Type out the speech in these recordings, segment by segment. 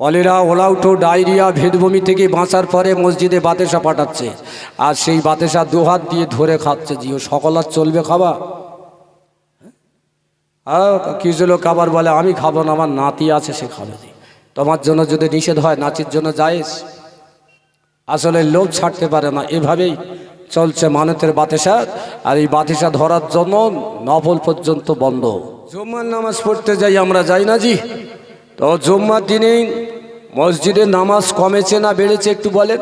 Cholera, ওলাউটো, diarrhoea, ভেদভূমি থেকে বাঁচার পরে মসজিদে বাতেসা পাঠাচ্ছে। আর সেই বাতেসা দুহাত দিয়ে ধরে খাচ্ছে। জিও, সকল আর চলবে খাবা? হ্যাঁ? কিছু লোক আবার বলে, আমি খাব না, আমার নাতি আছে, সে খাবে তোমার জন্য যদি নিষেধ হয় নাচির জন্য যায়স আসলে লোভ ছাড়তে পারে না। এভাবেই চলছে মানতের বাতেসা আর এই বাতেসা ধরার জন্য নফল পর্যন্ত বন্ধ। জুম্মার নামাজ পড়তে যাই, আমরা যাই না জি? তো জুম্মার দিনে মসজিদে নামাজ কমেছে না বেড়েছে একটু বলেন?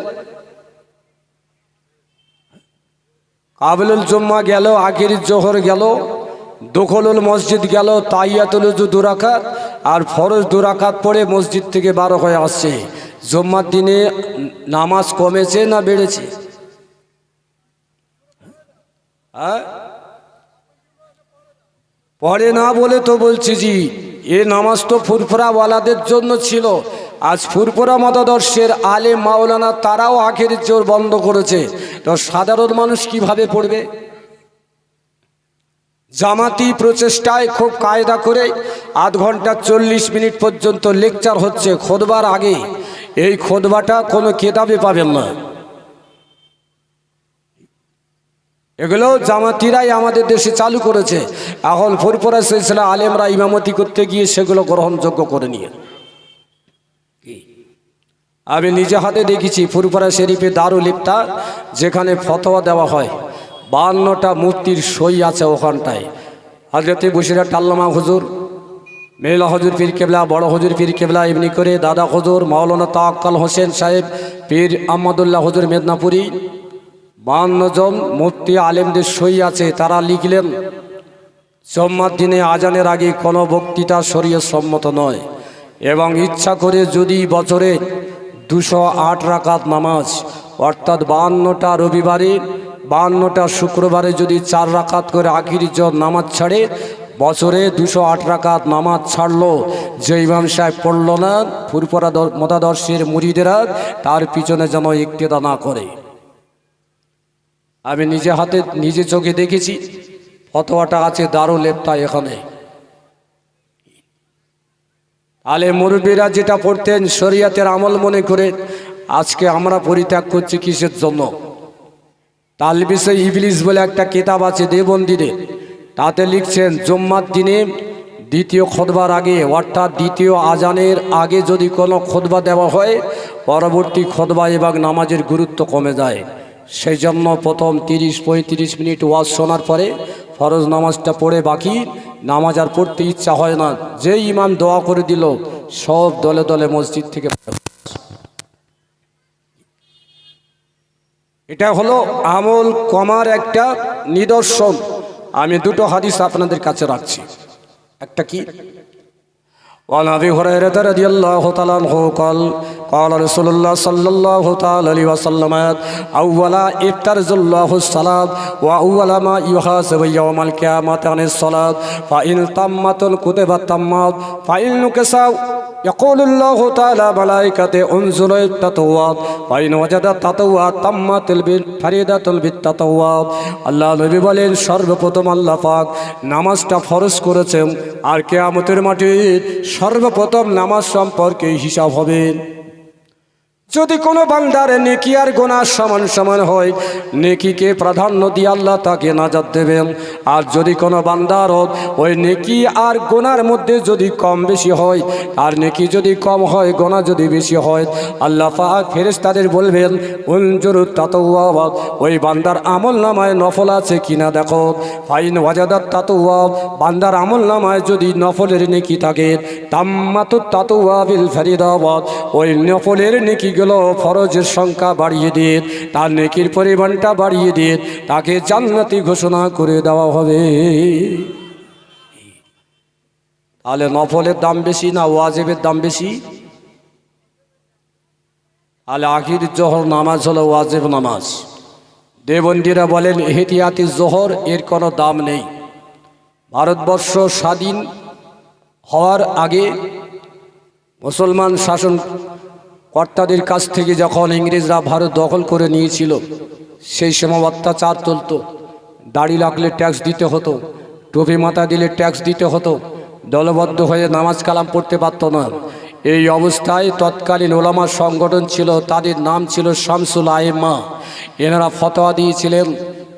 কাবলুল জুম্মা গেল, আগের জোহর গেল, দখলুল মসজিদ গেল, তাইয়াতুল দুরাকাত আর ফরজ দুরাকাত পড়ে মসজিদ থেকে বারো হয়ে আসছে। জুম্মার দিনে নামাজ কমেছে না বেড়েছে? হ্যাঁ? পড়ে না বলে তো বলছি জি। এ নামাজ তো ফুরফুরাওয়ালাদের জন্য ছিল। আজ ফুরফুরা মতাদর্শের আলে মাওলানা তারাও আখের জোর বন্ধ করেছে। তো সাধারণ মানুষ কীভাবে পড়বে? জামাতি প্রচেষ্টায় খুব কায়দা করে আধ ঘণ্টা চল্লিশ মিনিট পর্যন্ত লেকচার হচ্ছে খোদবার আগে। এই খোদবাটা কোনো কেতাবে পাবেন না। এগুলো জামাতিরাই আমাদের দেশে চালু করেছে। এখন ফুরপুরা সিলসিলা আলেমরা ইমামতি করতে গিয়ে সেগুলো গ্রহণযোগ্য করে নিয়ে। আমি নিজে হাতে দেখেছি ফুরপুরা শরীফে দারুল ইফতার যেখানে ফতোয়া দেওয়া হয়। বান্নটা মূর্তির সই আছে ওখানটায়। হজরতে বসিরা টাল্লামা হুজুর, মেলা হজুর পীর কেবলা, বড় হজুর পীর কেবলা এমনি করে, দাদা হজুর, মাওলানা তাক্কাল হোসেন সাহেব, পীর আহমদুল্লাহ হজুর, মেদনাপুরী। বান্ন জন মুফতি আলেমদের সই আছে, তারা লিখলেন, জম্মার দিনে আজানের আগে কোনো বক্তৃতা শরীয় সম্মত নয় এবং ইচ্ছা করে যদি বছরে দুশো আট রাকাত নামাজ, অর্থাৎ বাহান্নটা রবিবারে, বাহান্নটা শুক্রবারে যদি চার রাকাত করে আখির জন নামাজ ছাড়ে, বছরে দুশো আট রাকাত নামাজ ছাড়লো, যে ইমাম সাহেব পড়ল না ফুরপরা মতাদর্শের মুড়িদেরা তার পিছনে যেন ইক্তেদা না করে। আমি নিজে হাতে নিজে চোখে দেখেছি। ফতোয়াটা আছে দারুল লেপটা এখানে। আলে মুরব্বীরা যেটা পড়তেন শরিয়াতের আমল মনে করে, আজকে আমরা পরিত্যাগ করছি কিসের জন্য? তালবিসে ইবলিস বলে একটা কিতাব আছে দেবন্দিরে, তাতে লিখছেন, জুম্মার দিনে দ্বিতীয় খোদবার আগে, অর্থাৎ দ্বিতীয় আজানের আগে যদি কোনো খোদবা দেওয়া হয়, পরবর্তী খোদবা এবং নামাজের গুরুত্ব কমে যায়। সেই জন্য প্রথম তিরিশ, পঁয়ত্রিশ মিনিট ওয়াজ শোনার পরে ফরজ নামাজটা পড়ে বাকি, নামাজ আর পড়তে ইচ্ছা হয় না। যে ইমাম দোয়া করে দিল, সব দলে দলে মসজিদ থেকে এটা হলো আমল কমার একটা নিদর্শন। আমি দুটো হাদিস আপনাদের কাছে রাখছি। একটা কি? وعن ابي هريره رضي الله تعالى عنه قال قال رسول الله صلى الله تعالى عليه وسلم اول افترز الله الصلاه واول ما يحاسب يوم القيامه عن الصلاه فان تمت كتبت تمت فان نكسوا يقول الله تعالى ملائكته انزل التطوات فإن وجد التطوات تمت الفريدة بالتطوات আল্লাহ নবী বলেন সর্বপ্রথম আল্লাহ পাক নামাজটা ফরজ করেছেন আর কেয়ামতের মাঠে সর্বপ্রথম নামাজ সম্পর্কে হিসাব হবে যদি কোনো বান্দার নেকি আর গোনা সমান সমান হয়, নেকিকে প্রাধান্য দিয়ে আল্লাহ তাকে নাজাদ দেবেন। আর যদি কোনো বান্দার ওই নেকি আর গোনার মধ্যে যদি কম বেশি হয়, আর নেকি যদি কম হয়, গোনা যদি বেশি হয়, আল্লাহ পাক ফেরেস তাদের বলবেন উঞ্জুর তাতওয়াব ওই বান্দার আমল নামায় নফল আছে কিনা দেখো। ফাইন ওয়াজাদাত তাতওয়াব, বান্দার আমল নামায় যদি নফলের নেকি থাকে, তাম্মাতু তাতওয়াবিল ফরিদাবাদ, ওই নফলের নেকিগুলো ফরজের সংখ্যা বাড়িয়ে দিয়ে, তার নেকির পরিমাণটা বাড়িয়ে দিয়ে, তাকে জান্নাতি ঘোষণা করে দেওয়া হবে। তাহলে নফলের দাম বেশি না ওয়াজেবের দাম বেশি? তাহলে আখির জোহর নামাজ হলো ওয়াজেব নামাজ। দেবন্দিরা বলেন, এহতিয়াতি জোহর, এর কোনো দাম নেই। ভারতবর্ষ স্বাধীন হওয়ার আগে মুসলমান শাসন কর্তাদের কাছ থেকে যখন ইংরেজরা ভারত দখল করে নিয়েছিল, সেই সময় অত্যাচার চলত। দাড়ি লাগলে ট্যাক্স দিতে হতো, টুপি মাথা দিলে ট্যাক্স দিতে হতো, দলবদ্ধ হয়ে নামাজ কালাম পড়তে পারতো না। এই অবস্থায় তৎকালীন ওলামা সংগঠন ছিল, তাদের নাম ছিল শামসুল আয়েমা এনারা ফতোয়া দিয়েছিলেন,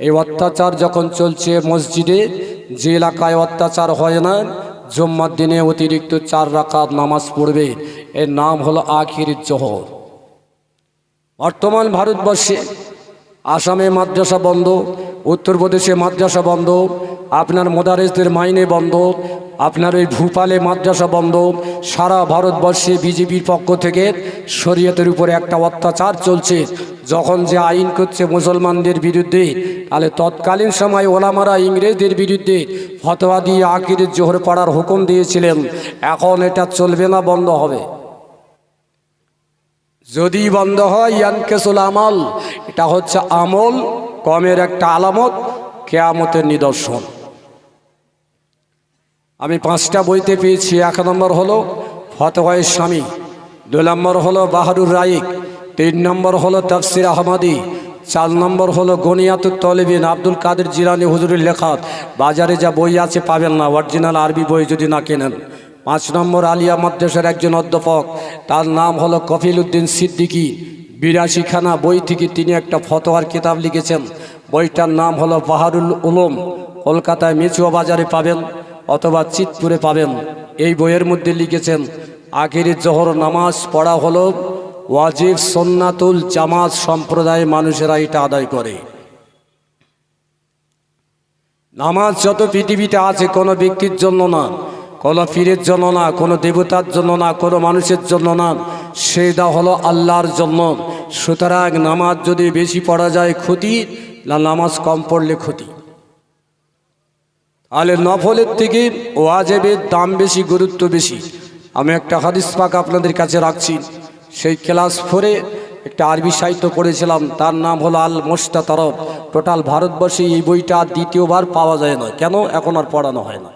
এই অত্যাচার যখন চলছে মসজিদে, যে এলাকায় অত্যাচার হয় না, জম্মার দিনে অতিরিক্ত চার রাকাত নামাজ পড়বে। এর নাম হলো আখির জহর। বর্তমান ভারতবর্ষে আসামে মাদ্রাসা বন্ধ, উত্তরপ্রদেশে মাদ্রাসা বন্ধ, আপনার মোদারেসদের মাইনে বন্ধ, আপনার ওই ভূপালে মাদ্রাসা বন্ধ, সারা ভারতবর্ষে বিজেপির পক্ষ থেকে শরীয়তের উপরে একটা অত্যাচার চলছে। যখন যে আইন করছে মুসলমানদের বিরুদ্ধে, তাহলে তৎকালীন সময় ওলামারা ইংরেজদের বিরুদ্ধে ফতোয়া দিয়ে আকিরের জোহর পড়ার হুকুম দিয়েছিলেন। এখন এটা চলবে না, বন্ধ হবে। যদি বন্ধ হয়, ইয়ানকেসুল আমল, এটা হচ্ছে আমল, কমের একটা আলামত, কেয়ামতের নিদর্শন। আমি পাঁচটা বইতে পেয়েছি, এক নম্বর হলো ফতোয় স্বামী দুই নম্বর হলো বাহাদুর রাইক, তিন নম্বর হলো তফসির আহমদি, চার নম্বর হলো গনিয়াতুর তলেবিন, আব্দুল কাদের জিরানি হুজুরের লেখাত, বাজারে যা বই আছে পাবেন না, অরিজিনাল আরবি বই যদি না কেনেন। পাঁচ নম্বর আলিয়া মাদ্রাসার একজন অধ্যাপক, তার নাম হলো কফিল উদ্দিন সিদ্দিকী। বিরাশিখানা বই থেকে তিনি একটা ফতোয়ার কিতাব লিখেছেন। বইটার নাম হলো বাহারুল উলুম, কলকাতায় মেচুয়া বাজারে পাবেন অথবা চিতপুরে পাবেন। এই বইয়ের মধ্যে লিখেছেন আখির জহর নামাজ পড়া হলো, ওয়াজিব সন্নাতুল জামাত সম্প্রদায়ের মানুষেরা এটা আদায় করে। নামাজ যত পৃথিবীতে আছে কোনো ব্যক্তির জন্য না কোনো পীরের জন্য না, কোনো দেবতার জন্য না, কোনো মানুষের জন্য না, সেটা হলো আল্লাহর জন্য। সুতরাং নামাজ যদি বেশি পড়া যায় ক্ষতি, না নামাজ কম পড়লে ক্ষতি। তাহলে নফলের থেকে ওয়াজেবের দাম বেশি, গুরুত্ব বেশি। আমি একটা হাদিস পাক আপনাদের কাছে রাখছি। সেই ক্লাস ফোরে একটা আরবি সাহিত্য পড়েছিলাম, তার নাম হলো আল মোস্তা তরফ টোটাল ভারতবর্ষে এই বইটা দ্বিতীয়বার পাওয়া যায় না। কেন? এখন আর পড়ানো হয় না।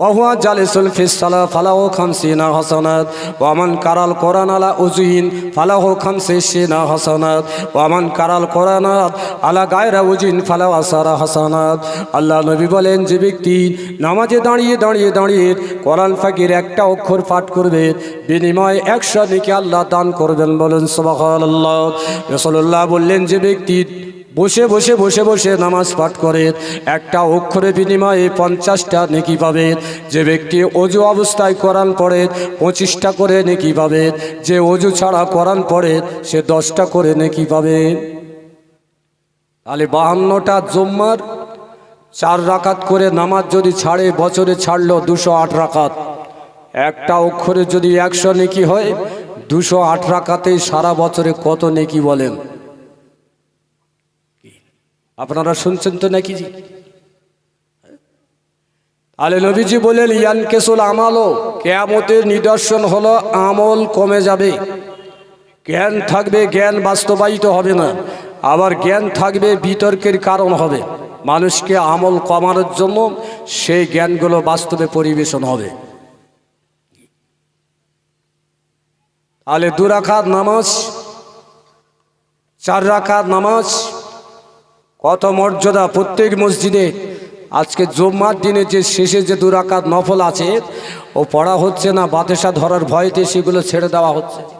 ওহুয়া জালিসুল ফিসালা ফালাহু খামসিনা হাসানাত ওয়ামান কারাল কোরআন আলা উজুহিন ফালাহু খামসিনা হাসানাত ওয়ামান কারাল কোরআন আলা গায়রা উজিন ফালাহ আসারা হাসানাত। আল্লাহ নবী বলেন, যে ব্যক্তি নামাজে দাঁড়িয়ে দাঁড়িয়ে দাঁড়িয়ে কোরআন ফাকির একটা অক্ষর পাঠ করবে, বিনিময়ে একশো দিকে আল্লাহ দান করবেন বলেন, সুবহানাল্লাহ। রাসূলুল্লাহ বললেন, যে ব্যক্তি বসে বসে বসে বসে নামাজ পাঠ করে। একটা অক্ষরের বিনিময়ে পঞ্চাশটা নেকি পাবে। যে ব্যক্তি অজু অবস্থায় কোরআন পড়ে, পঁচিশটা করে নেকি পাবে। যে অজু ছাড়া কোরআন পড়ে, সে দশটা করে নেকি পাবে। তাহলে বাহান্নটা জম্মার চার রাকাত করে নামাজ যদি ছাড়ে, বছরে ছাড়লো দুশো আট রাকাত। একটা অক্ষরে যদি একশো নেকি হয়, দুশো আট রাকাতেই সারা বছরে কত নেকি বলেন? আপনারা শুনছেন তো নাকি জি? আলে নবীজি বলেন, ইয়ান কেসুল আমালও কেয়ামতের নিদর্শন হলো আমল কমে যাবে। জ্ঞান থাকবে, জ্ঞান বাস্তবায়িত হবে না। আবার জ্ঞান থাকবে, বিতর্কের কারণ হবে। মানুষকে আমল কমানোর জন্য সেই জ্ঞানগুলো বাস্তবে পরিবেশন হবে। আলে দু রাখাত নামাজ, চার রাখাত নামাজ কত মর্যাদা প্রত্যেক মসজিদে। আজকে জুম্মার দিনে যে শেষে যে দুরাকাত নফল আছে, ও পড়া হচ্ছে না বাতাসা ধরার ভয়তে সেগুলো ছেড়ে দেওয়া হচ্ছে।